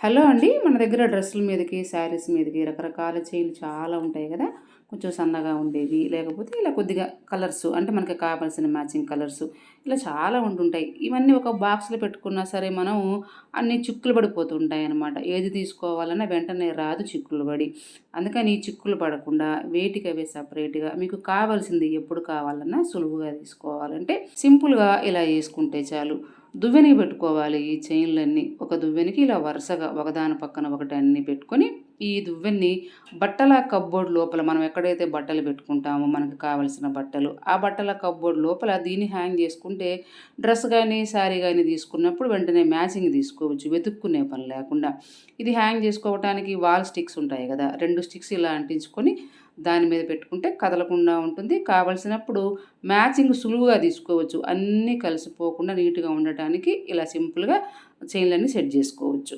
Hello అండి. మన దగ్గర డ్రెస్సుల మీదకి శారీస్ మీదకి రకరకాల చైన్లు చాలా ఉంటాయి కదా. కొంచెం సన్నగా ఉండేవి లేకపోతే ఇలా కొద్దిగా కలర్స్ అంటే మనకి కావాల్సిన మ్యాచింగ్ కలర్స్ ఇలా చాలా ఉంటుంటాయి. ఇవన్నీ ఒక బాక్స్లో పెట్టుకున్నా సరే మనం అన్ని చిక్కులు పడిపోతుంటాయి అనమాట ఏది తీసుకోవాలన్నా వెంటనే రాదు చిక్కులు పడి. అందుకని చిక్కులు పడకుండా వేటికి అవే సపరేట్గా మీకు కావాల్సింది ఎప్పుడు కావాలన్నా సులువుగా తీసుకోవాలంటే సింపుల్గా ఇలా వేసుకుంటే చాలు. దువ్వెని పెట్టుకోవాలి ఈ చైన్లన్నీ. ఒక దువ్వెనికి ఇలా వరుసగా ఒకదాని పక్కన ఒకటి అన్నీ పెట్టుకొని ఈ దువ్వెన్ని బట్టల కబ్బోర్డ్ లోపల మనం ఎక్కడైతే బట్టలు పెట్టుకుంటామో మనకు కావలసిన బట్టలు ఆ బట్టల కబ్బోర్డ్ లోపల దీన్ని హ్యాంగ్ చేసుకుంటే డ్రెస్ కానీ శారీ కానీ తీసుకున్నప్పుడు వెంటనే మ్యాచింగ్ తీసుకోవచ్చు వెతుక్కునే పని లేకుండా. ఇది హ్యాంగ్ చేసుకోవటానికి వాల్ స్టిక్స్ ఉంటాయి కదా రెండు స్టిక్స్ ఇలా అంటించుకొని దాని మీద పెట్టుకుంటే కదలకుండా ఉంటుంది. కావలసినప్పుడు మ్యాచింగ్ సులువుగా తీసుకోవచ్చు అన్నీ కలిసిపోకుండా నీట్గా ఉండటానికి ఇలా సింపుల్గా చైన్లన్నీ సెట్ చేసుకోవచ్చు.